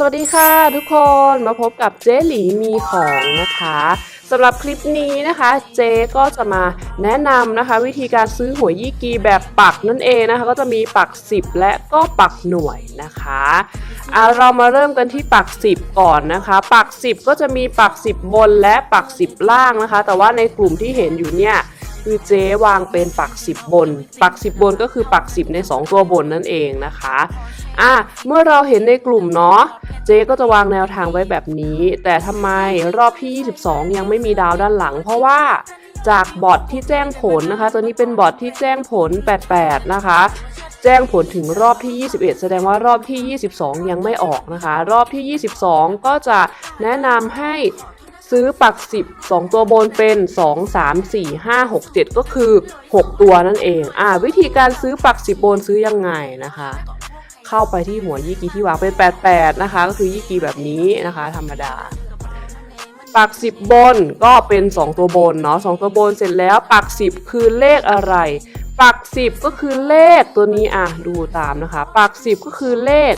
สวัสดีค่ะทุกคนมาพบกับเจ๊หลีมีของนะคะสำหรับคลิปนี้นะคะเจ๊ก็จะมาแนะนำนะคะ วิธีการซื้อหวยยี่กีแบบปักนั่นเองนะคะ ก็จะมีปัก 10 และก็ปักหน่วยนะคะอะเรามาเริ่มกันที่ปัก 10 ก่อนนะคะ ปัก 10 ก็จะมีปัก 10 บนและปัก 10 ล่างนะคะ แต่ว่าในกลุ่มที่เห็นอยู่เนี่ยคือเจ๊วางเป็นปัก 10 บน ปัก 10 บนก็คือปัก 10 ใน 2 ตัวบนนั่นเองนะคะอะเมื่อเราเห็นในกลุ่มเนาะ เจก็จะวางแนวทางไว้แบบนี้ แต่ทำไมรอบที่ 22 ยังไม่มีดาวด้านหลัง เพราะว่าจากบอทที่แจ้งผลนะคะ ตัวนี้เป็นบอทที่แจ้งผล 88 นะคะ แจ้งผลถึงรอบที่ 21 แสดงว่ารอบที่ 22 ยังไม่ออกนะคะ รอบที่ 22 ก็จะแนะนำให้ซื้อปัก 10 2 ตัวบนเป็น 2 3 4 5 6 7 ก็คือ 6 ตัวนั่นเอง อ่า วิธีการซื้อปัก 10 บนซื้อยังไงนะคะ เข้าไปที่หัวยี่กีที่วางเป็น 88 นะคะ ก็คือยี่กีแบบนี้นะคะ ธรรมดา ปัก 10 บนก็เป็น 2 ตัวบนเนาะ2ตัวบนเสร็จแล้ว ปัก 10 คือเลขอะไร ปัก 10 ก็คือเลขตัวนี้อะดูตามนะคะ ปัก 10 ก็คือเลข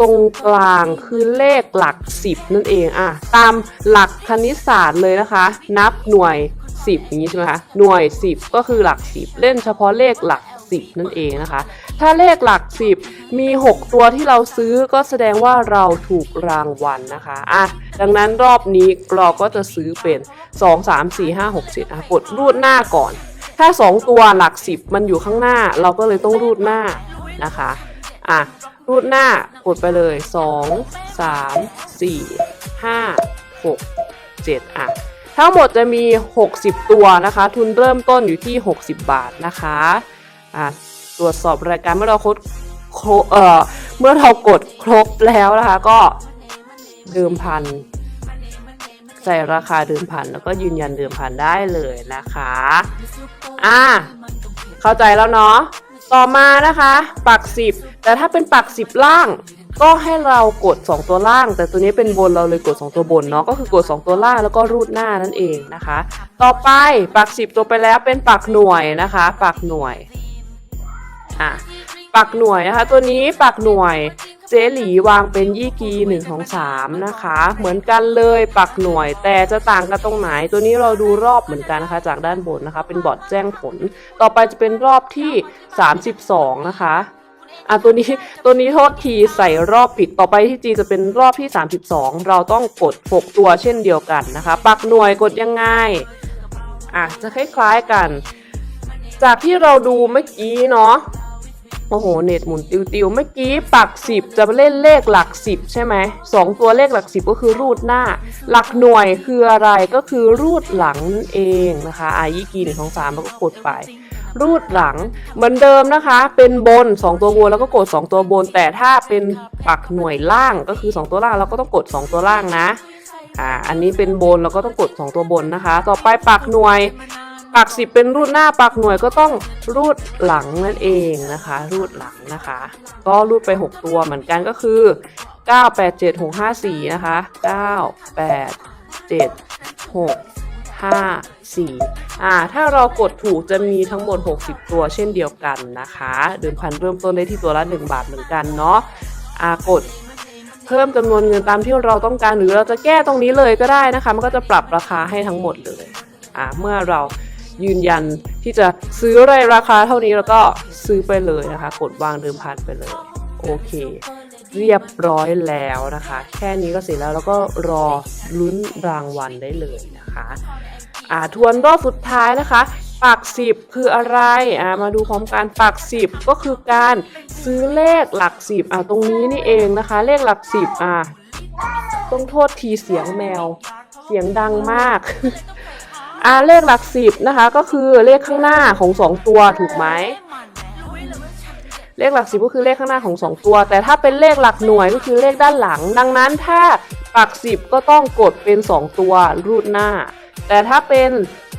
ตรงกลางคือเลขหลัก 10 นั่นเองอะตามหลักคณิตศาสตร์เลยนะคะ นับหน่วย 10อย่างนี้ใช่ไหมคะหน่วย 10 ก็คือหลัก 10 เล่นเฉพาะเลขหลัก 10 นั่นเองนะคะ ถ้าเลขหลัก 10 มี 6 ตัวที่เราซื้อก็แสดงว่าเราถูกรางวัลนะคะอะดังนั้นรอบนี้เราก็จะซื้อเป็น 2 3 4 5 6 7อะกดรูดหน้าก่อน ถ้า 2 ตัวหลัก 10 มันอยู่ข้างหน้า เราก็เลยต้องรูดหน้านะคะอะรูดหน้ากดไปเลย 2 3 4 5 6 7 อะ ทั้งหมดจะมี 60 ตัวนะคะ ทุนเริ่มต้นอยู่ที่ 60 บาทนะคะ อะตรวจสอบรายการเมื่อเราคดเอ่อเมื่อเรากดครบแล้วนะคะ ก็เดิมพันใส่ราคาเดิมพันแล้วก็ยืนยันเดิมพันได้เลยนะคะอะเข้าใจแล้วเนาะต่อมานะคะปัก10แต่ถ้าเป็นปัก10ล่าง ก็ให้เรากด 2 ตัวล่าง แต่ตัวนี้เป็นบนเราเลยกด 2 ตัวบนเนาะก็คือกด 2 ตัวล่างแล้วก็รูดหน้านั่นเองนะคะ ต่อไปปัก10ตัวไปแล้วเป็นปักหน่วยนะคะ ปักหน่วย อะปักหน่วยนะคะ ตัวนี้ปักหน่วยเจหลีวางเป็นยี่กี1 2 3นะคะ เหมือนกันเลยปักหน่วย แต่จะต่างกันตรงไหน ตัวนี้เราดูรอบเหมือนกันนะคะ จากด้านบนนะคะ เป็นบอร์ดแจ้งผล ต่อไปจะเป็นรอบที่ 32 นะคะอะตัวนี้ตัวนี้โทษทีใส่รอบผิดต่อไปที่จีจะเป็นรอบที่ 32 เราต้องกด 6 ตัวเช่นเดียวกันนะคะ ปักหน่วยกดยังไงอะจะคล้ายๆกัน จากที่เราดูเมื่อกี้เนาะ โอ้โห เน็ตหมุนติวๆเมื่อกี้ปัก10จะเล่นเลขหลัก10ใช่ไหมสองตัวเลขหลัก10ก็คือรูดหน้า หลักหน่วยคืออะไรก็คือรูดหลังนั่นเองนะคะอายี่กีหนึ่งสองสามแล้วก็กดไป รูดหลังเหมือนเดิมนะคะ เป็นบน 2 ตัวบนแล้วก็กด 2 ตัวบน แต่ถ้าเป็นปักหน่วยล่างก็คือ 2 ตัวล่างเราก็ต้องกด 2 ตัวล่างนะอ่าอันนี้เป็นบนเราก็ต้องกด 2 ตัวบนนะคะ ต่อไปปักหน่วย ปักสิบเป็นรูดหน้าปักหน่วยก็ต้องรูดหลังนั่นเองนะคะ รูดหลังนะคะ ก็รูดไป 6 ตัวเหมือนกันก็คือ 9 8 7 6 5 4 นะคะ 9 8 7 6 5 4อ่าถ้าเรากดถูกจะมีทั้งหมด 60 ตัวเช่นเดียวกันนะคะเดิมพันเริ่มต้นได้ที่ตัวละ 1 บาทเหมือนกันเนาะอ่ากดเพิ่มจำนวนเงินตามที่เราต้องการหรือเราจะแก้ตรงนี้เลยก็ได้นะคะ มันก็จะปรับราคาให้ทั้งหมดเลยอ่าเมื่อเรา ยืนยันที่จะซื้ออะไรราคาเท่านี้แล้วก็ซื้อไปเลยนะคะ กดวางเดิมพันไปเลย โอเค เรียบร้อยแล้วนะคะ แค่นี้ก็เสร็จแล้วแล้วก็รอลุ้นรางวัลได้เลยนะคะอ่าทวนรอบสุดท้ายนะคะปักสิบคืออะไรอ่ามาดูพร้อมกันปักสิบก็คือการซื้อเลขหลักสิบอ่าตรงนี้นี่เองนะคะ เลขหลักสิบอ่าต้องโทษทีเสียงแมว เสียงดังมาก อ่าเลขหลักสิบนะคะก็คือเลขข้างหน้าของสองตัวถูกไหมเลขหลักสิบก็คือเลขข้างหน้าของ2ตัว แต่ถ้าเป็นเลขหลักหน่วยก็คือเลขด้านหลัง ดังนั้นถ้าปักสิบก็ต้องกดเป็น2ตัวรูดหน้า แต่ถ้าเป็น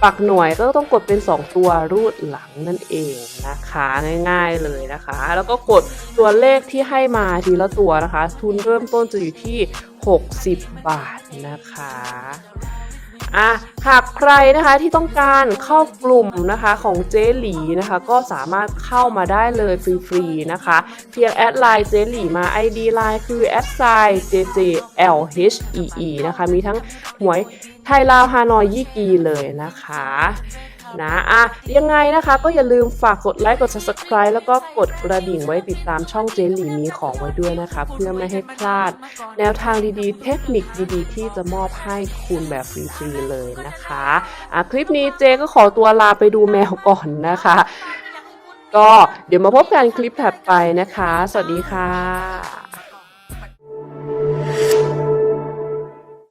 ปักหน่วยก็ต้องกดเป็น 2 ตัวรูดหลังนั่นเองนะคะง่ายๆเลยนะคะ แล้วก็กดตัวเลขที่ให้มาทีละตัวนะคะ ทุนเริ่มต้นจะอยู่ที่ 60 บาทนะคะ อะหากใครนะคะที่ต้องการเข้ากลุ่มนะคะของเจหลีนะคะ ก็สามารถเข้ามาได้เลยฟรีๆนะคะ เพียงแอดไลน์เจหลีมา ID ไลน์คือแอดไซน์ JJLHEE นะคะ มีทั้งหวยไทยลาวฮานอยยี่กีเลยนะคะ นะอะยังไงนะคะก็อย่าลืมฝากกดไลค์กด subscribe แล้วก็กดกระดิ่งไว้ติดตามช่องเจหลีมีของไว้ด้วยนะคะ เพื่อไม่ให้พลาด แนวทางดีๆ เทคนิคดีๆ ที่จะมอบให้คุณแบบฟรี ๆ เลยนะคะอะคลิปนี้เจก็ขอตัวลาไปดูแมวก่อนนะคะ ก็เดี๋ยวมาพบกันคลิปถัดไปนะคะ สวัสดีค่ะ